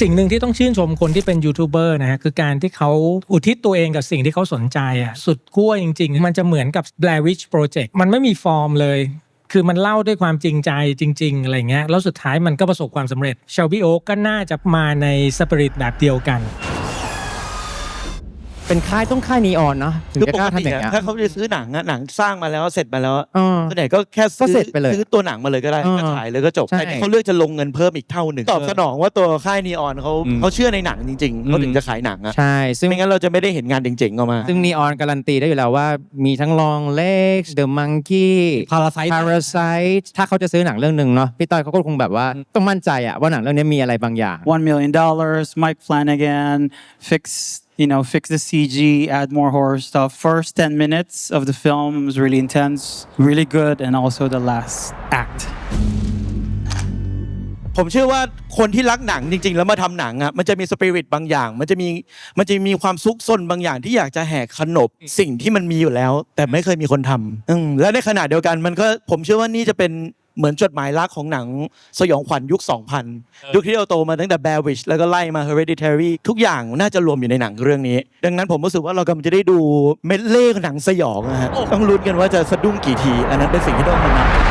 สิ่งหนึ่งที่ต้องชื่นชมคนที่เป็นยูทูบเบอร์นะฮะคือการที่เขาอุทิศตัวเองกับสิ่งที่เขาสนใจอะสุดขั้วจริง ๆ มันจะเหมือนกับ Blair Witch Project มันไม่มีฟอร์มเลยคือมันเล่าด้วยความจริงใจจริง ๆ อะไรเงี้ย แล้วสุดท้ายมันก็ประสบความสำเร็จเชลบี้โอ๊กก็น่าจะมาในสปิริตแบบเดียวกัน เป็นค่ายต้องค่ายนีออนเนาะถึงคือจะปกกล้าติทำอย่างอะเงี้ยถ้าเขาจะซื้อหนังอะหนังสร้างมาแล้วเสร็จมาแล้วเออ ส่วนใหญ่ก็แค่ก็ซื้อเสร็จไปเลยซื้อตัวหนังมาเลยก็ได้เออก็ฉายเลยก็จบใช่ แต่นี่เขาเลือกจะลงเงินเพิ่มอีกเท่าหนึ่งตอบสนองว่าตัวค่ายนีออนเขาอืมเขาเชื่อในหนังจริงๆเขาถึงจะขายหนังอะใช่ซึ่ง ไม่งั้นเราจะไม่ได้เห็นงานเจ๋งๆออกมา ซึ่งนีออนการันตีได้อยู่แล้วว่ามีทั้งลองเล็กเดอะมังกี้ Parasite Parasite ถ้าเขาจะซื้อหนังเรื่องหนึ่งเนาะพี่ต้อยเขาก็คงแบบว่าต้องมั่นใจอะว่าหนังเรื่องนี้มีอะไรบางอย่าง one million dollars. Mike Flanagan fix you know fix the CG, add more horror stuff. First ten minutes of the film was really intense, really good, and also the last act. ผมเชื่อว่าคนที่รักหนังจริง ๆ แล้วมาทำหนังอะมันจะมีสปิริตบางอย่าง มันจะมีมันจะมีความซุกซนบางอย่างที่อยากจะแหกขนบสิ่งที่มันมีอยู่แล้ว แต่ไม่เคยมีคนทำอืมและในขณะเดียวกันมันก็ผมเชื่อว่านี่จะเป็น เหมือนจดหมายรักของหนังสยองขวัญยุค 2000 ยุคที่เราโตมาตั้งแต่ Bear Witch แล้วก็ไล่มา Hereditary ทุกอย่างน่าจะรวมอยู่ในหนังเรื่องนี้ ดังนั้นผมรู้สึกว่าเรากำลังจะได้ดูเม็ดเล่หนังสยองนะฮะต้องลุ้นกันว่าจะสะดุ้งกี่ที อันนั้นเป็นสิ่งที่ต้องมานับ